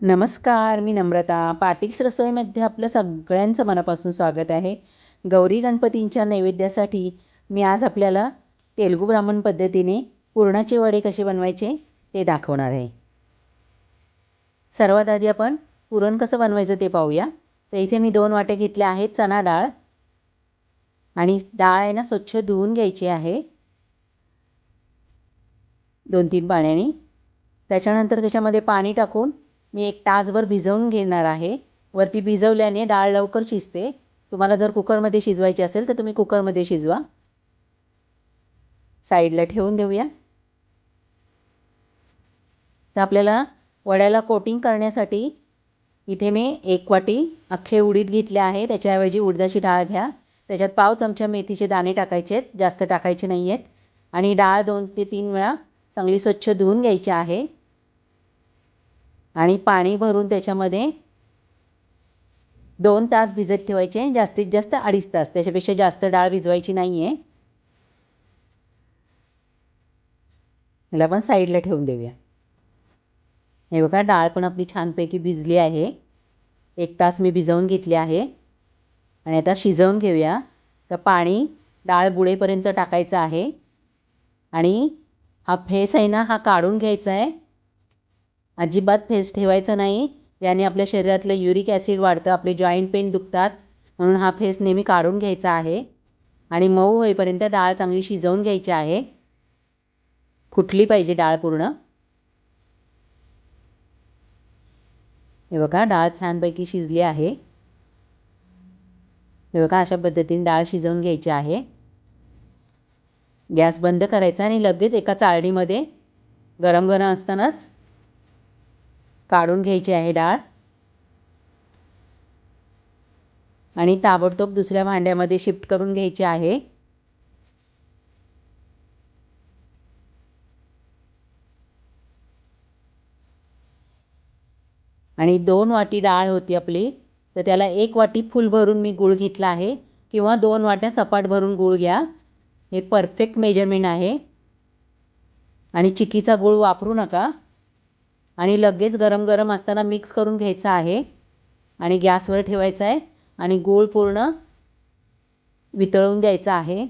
नमस्कार मी नम्रता. पाटील्स रसोईमध्ये आपलं सगळ्यांचं मनापासून स्वागत आहे. गौरी गणपतींच्या नैवेद्यासाठी मी आज आपल्याला तेलगू ब्राह्मण पद्धतीने पुरणाचे वडे कसे बनवायचे ते दाखवणार आहे. सर्वात आधी आपण पुरण कसं बनवायचं ते पाहूया. तर इथे मी दोन वाटे घेतले आहेत चणा डाळ आणि डाळ आहे ना स्वच्छ धुवून घ्यायची आहे. दोन तीन पाण्याने. त्याच्यानंतर त्याच्यामध्ये पाणी टाकून मी एक तासभर भिजवून घेणार आहे. वरती भिजवल्याने डाळ लवकर शिजते. तुम्हाला जर कुकरमध्ये शिजवायची असेल तर तुम्ही कुकरमध्ये शिजवा. साईडला ठेवून देऊया. तर आपल्याला वड्याला कोटिंग करण्यासाठी इथे मी एक वाटी अख्खे उडीद घेतले आहे. त्याच्याऐवजी उडदाची डाळ घ्या. त्याच्यात पाव चमचा मेथीचे दाणे टाकायचे आहेत. जास्त टाकायचे नाही आहेत आणि डाळ दोन ते तीन वेळा चांगली स्वच्छ धुवून घ्यायची आहे. आणि पाणी भरून त्याच्यामध्ये दोन तास भिजत ठेवायचे. जास्तीत जास्त अडीच तास. त्याच्यापेक्षा जास्त डाळ भिजवायची नाही आहे याला पण साईडला ठेवून देऊया. हे बघा डाळ पण आपली छानपैकी भिजली आहे. एक तास मी भिजवून घेतली आहे. आणि आता शिजवून घेऊया. तर पाणी डाळ बुडेपर्यंत टाकायचं आहे. आणि हा फेस आहे ना हा काढून घ्यायचा आहे. अजिबात फेस ठेवायचा नाही. याने आपल्या शरीरातलं युरिक ॲसिड वाढतं आपले जॉईंट पेन दुखतात म्हणून हा फेस नेहमी काढून घ्यायचा आहे. आणि मऊ होईपर्यंत डाळ चांगली शिजवून घ्यायची आहे. फुटली पाहिजे डाळ पूर्ण. हे बघा डाळ छानपैकी शिजली आहे. हे बघा अशा पद्धतीने डाळ शिजवून घ्यायची आहे. गॅस बंद करायचा आणि लगेच एका चाळणीमध्ये गरम गरम असतानाच काढून घ्यायची आहे डाळ. आणि ताबडतोब दुसऱ्या भांड्यामध्ये शिफ्ट करून घ्यायची आहे. आणि दोन वाटी डाळ होती आपली तर त्याला एक वाटी फुल भरून मी गूळ घेतला आहे. किंवा दोन वाट्या सपाट भरून गूळ घ्या. हे परफेक्ट मेजरमेंट आहे. आणि चिकीचा गूळ वापरू नका. आणि लगेच गरम गरम असताना मिक्स करून घ्यायचा आहे. आणि गॅसवर ठेवायचा आहे. आणि गूळ पूर्ण वितळून द्यायचा आहे.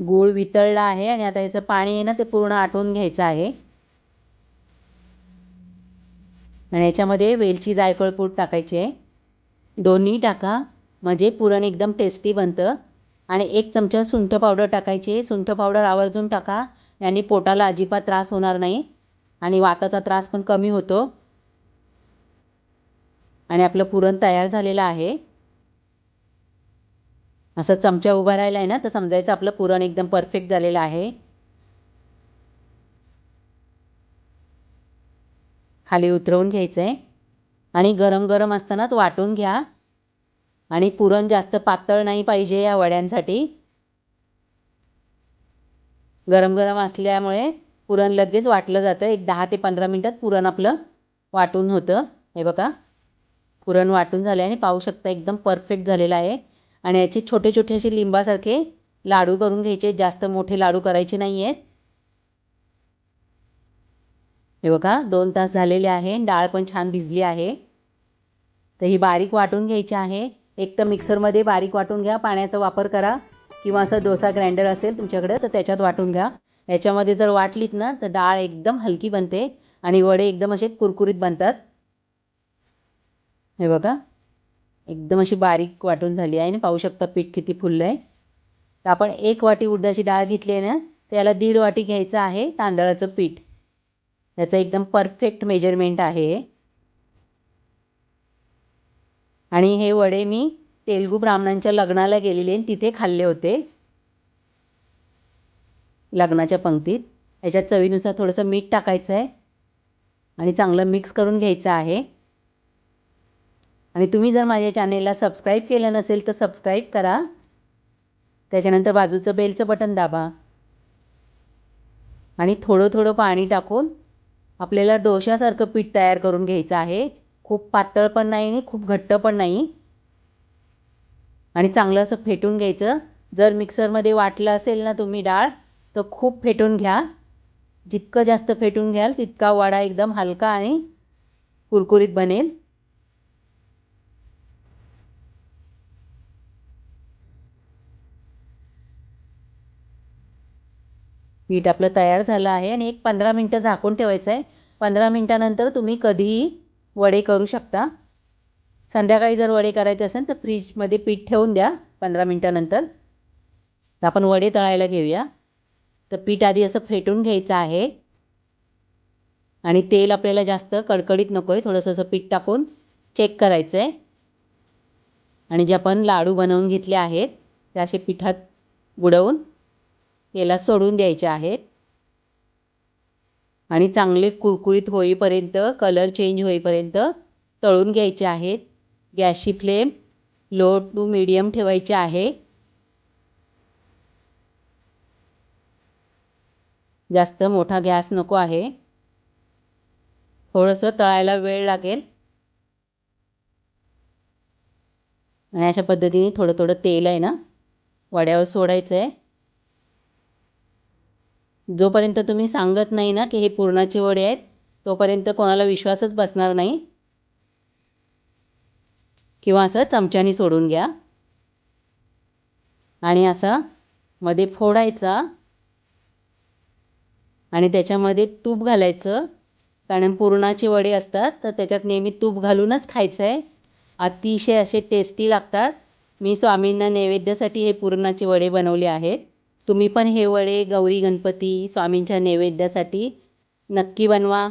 गूळ वितळला आहे आणि आता याचं पाणी आहे ना ते पूर्ण आटवून घ्यायचं आहे. आणि याच्यामध्ये वेलची जायफळ पूड टाकायची. आहे दोन्ही टाका. म्हणजे पुरण एकदम टेस्टी बनतं. आणि एक चमचा सुंठ पावडर टाकायची. सुंठ पावडर आवर्जून टाका. याने पोटाला अजिबात त्रास होणार नाही. आणि वाताचा त्रास पण कमी होतो. आणि आपलं पुरण तयार झालेलं आहे. असं चमचा उभा राहिला आहे ना तर समजायचं आपलं पुरण एकदम परफेक्ट झालेलं आहे. खाली उतरवून घ्यायचं आहे आणि गरम गरम असतानाच वाटून घ्या. आणि पुरण जास्त पातळ नाही पाहिजे या वड्यांसाठी. गरम गरम असल्यामुळे पुरण लगेच वाटलं जातं. एक दहा ते पंधरा मिनटात पुरण आपलं वाटून होतं. हे बघा. पुरण वाटून झालं आणि पाहू शकता एकदम परफेक्ट झालेलं आहे. आणि याचे छोटे छोटे असे लिंबासारखे लाडू करून घ्यायचे. जास्त मोठे लाडू करायचे नाही आहेत हे बघा दोन तास झालेले आहे. डाळ पण छान भिजली आहे. तर ही बारीक वाटून घ्यायची आहे. एक तर मिक्सरमध्ये बारीक वाटून घ्या. पाण्याचा वापर करा. किंवा असं डोसा ग्राइंडर असेल तुमच्याकडे तर त्याच्यात वाटून घ्या. याच्यामध्ये जर वाटलीत ना तर डाळ एकदम हलकी बनते आणि वडे एकदम असे कुरकुरीत बनतात. हे बघा. एकदम अशी बारीक वाटून झाली आहे. आणि पाहू शकता पीठ किती फुललं आहे. तर आपण एक वाटी उडदाची डाळ घेतली आहे ना तर याला दीड वाटी घ्यायचं आहे तांदळाचं पीठ. याचं एकदम परफेक्ट मेजरमेंट आहे. आणि हे वडे मी तेलगू ब्राह्मणांच्या लग्नाला गेलेले तिथे खाल्ले होते. लग्नाच्या पंक्तीत. याच्यात चवीनुसार थोडंसं मीठ टाकायचं आहे. आणि चांगलं मिक्स करून घ्यायचं आहे. आणि तुम्ही जर माझ्या चॅनेलला सबस्क्राईब केलं नसेल तर सबस्क्राईब करा. त्याच्यानंतर बाजूचं बेलचं बटन दाबा. आणि थोडं थोडं पाणी टाकून आपल्याला डोशासारखं पीठ तयार करून घ्यायचं आहे. खूप पातळ पण नाही आणि खूप घट्ट पण नाही. आणि चांगलं असं फेटून घ्यायचं. जर मिक्सरमध्ये वाटलं असेल ना तुम्ही डाळ तर खूप फेटून घ्या. जितकं जास्त फेटून घ्याल तितका वडा एकदम हलका आणि कुरकुरीत बनेल. पीठ आपलं तयार झालं आहे आणि एक पंधरा मिनटं झाकून ठेवायचं आहे. पंधरा मिनटानंतर तुम्ही कधीही वडे करू शकता. संध्याकाळी जर वडे करायचे असेल तर फ्रीजमध्ये पीठ ठेवून द्या पंधरा मिनटानंतर. तर आपण वडे तळायला घेऊया. तर पीठ आधी असं फेटून घ्यायचं आहे. आणि तेल आपल्याला जास्त कडकडीत नको आहे थोडंसं असं पीठ टाकून चेक करायचं आहे आणि जे आपण लाडू बनवून घेतले आहेत ते असे पिठात बुडवून तेलात सोडून द्यायचे आहेत. आणि चांगले कुरकुरीत होईपर्यंत कलर चेंज होईपर्यंत तळून घ्यायचे आहेत. गॅसची फ्लेम लो टू मिडियम ठेवायची आहे. जास्त मोठा गॅस नको आहे. थोडंसं तळायला वेळ लागेल. आणि अशा पद्धतीने थोडं थोडं तेल आहे ना वड्यावर सोडायचं आहे जोपर्यंत तुम्ही सांगत नाही ना की हे पुरणाचे वडे आहेत तोपर्यंत कोणाला विश्वासच बसणार नाही. किंवा असं चमच्याने सोडून घ्या. आणि असा मध्ये फोडायचा. आणि त्याच्यामध्ये तूप घालायचं. कारण पुरणाचे वडे असतात तर त्याच्यात नेहमी तूप घालूनच खायचं आहे अतिशय असे टेस्टी लागतात. मी स्वामींना नैवेद्यासाठी हे पुरणाचे वडे बनवले आहेत. तुम्ही पण हे वडे गौरी गणपती स्वामींच्या नैवेद्यासाठी नक्की बनवा.